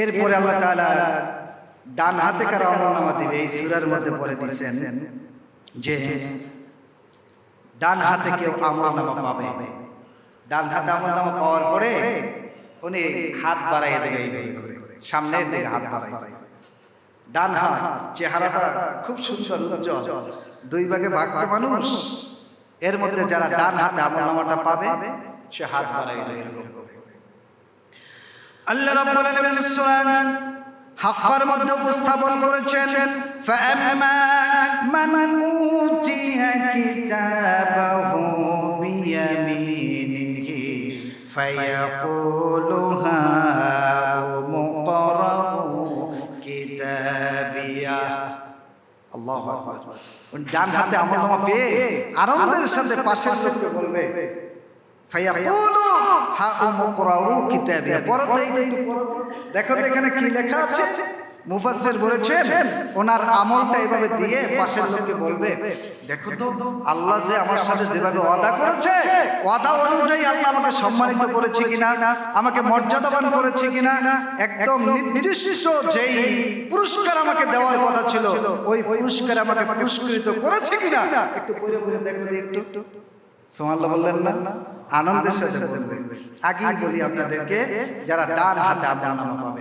এরপরে আল্লাহ তাআলা ডান হাতে কার আমল নামা দিবে, এই সূরার মধ্যে পড়ে দিয়েছেন যে ডান হাতে কেউ আমল নামা পাবে। ডান হাতে আমল নামা পাওয়ার পরে উনি হাত বাড়াইয়ে দেবে এইভাবে করে, সামনের দিকে হাত বাড়াই দেবে। ডান হাত, চেহারাটা খুব সুন্দর, উজ্জ্বল, দুই ভাগে ভাগতে মানুষ। এর মধ্যে যারা ডান হাতে আমল নামাটা পাবে, সে হাত বাড়াই দেবে এরকম আল্লাহ রাব্বুল আলামিন সূরা হাক্কার মধ্যে উপস্থাপন করেছেন, ফাআম্মা মান উতিয়া কিতাবাহু বিয়ামিনিহি, ফায়াকুলু হাউমুকরাউ কিতাবিয়া. আল্লাহু আকবার। ডান হাতে আমল নামা পেয়ে আনন্দের সাথে পাশের লোককে বলবে এখানে কি লেখা আছে? বলেছেন, ওনার আমলটা এভাবে দিয়ে বলবে, দেখো তো, আল্লাহ যে আমার সাথে যেভাবে ওয়াদা করেছে, ওয়াদা অনুযায়ী আমাকে সম্মানিত করেছে কিনা, আমাকে মর্যাদাবান করেছে কিনা, একদম নির্দিষ্ট যেই পুরস্কার আমাকে দেওয়ার কথা ছিল, ওই পুরস্কার আমাকে পুরস্কৃত করেছে কিনা, একটু দেখো তো একটু। সোমাল্লাহ বললেন না? আনন্দের সাথে বলবেন। আগেই বলি আপনাদেরকে যারা ডান হাতে আপনার নামা পাবে।